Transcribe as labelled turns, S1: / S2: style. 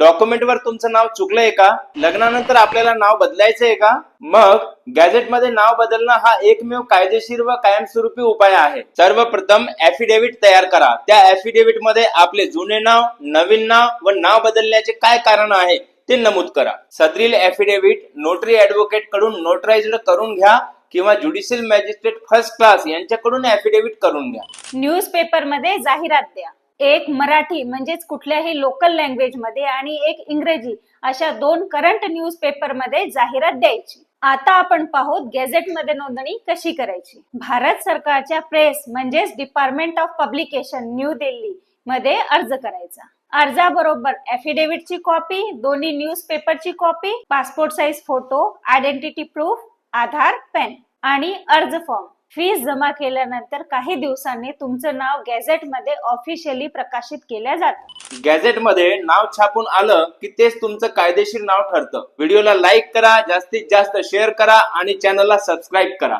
S1: Document वर तुमचं नाव चुकलंय का? लग्नानंतर आपल्याला नाव बदलायचंय का? मग गॅझेटमध्ये नाव बदलणं हा एकमेव कायदेशीर व कायमस्वरूपी उपाय आहे. सर्वप्रथम ऍफिडेव्हिट तयार करा. त्या ऍफिडेव्हिटमध्ये आपले जुने नाव नवीन नाव व नाव बदलण्याचे काय कारण आहे ते नमूद करा. सदरील ऍफिडेव्हिट नोटरी ऍडव्होकेटकडून नोटराइज्ड करून घ्या किंवा ज्युडिशियल मॅजिस्ट्रेट फर्स्ट क्लास यांच्याकडून ऍफिडेव्हिट करून घ्या.
S2: न्यूज पेपरमध्ये जाहिरात द्या. एक मराठी म्हणजेच कुठल्याही लोकल लँग्वेजमध्ये आणि एक इंग्रजी अशा दोन करंट न्यूजपेपरमध्ये जाहिरात द्यायची. आता आपण पाहूत गॅझेटमध्ये नोंदणी कशी करायची? भारत सरकारच्या प्रेस म्हणजेच department of publication New Delhi मध्ये अर्ज करायचा. अर्जाबरोबर ची कॉपी दोन्ही न्यूज पेपरची copy passport size photo identity proof Aadhaar PAN आणि अर्ज फॉर्म फीस जमा केल्यानंतर काही दिवसांनी तुमचं नाव गॅझेटमध्ये ऑफिशियली प्रकाशित केल्या जात.
S1: गॅझेटमध्ये नाव छापून आलं की तेच तुमचं कायदेशीर नाव ठरतं. व्हिडिओला लाईक करा जास्तीत जास्त शेअर करा आणि चॅनलला सबस्क्राईब करा.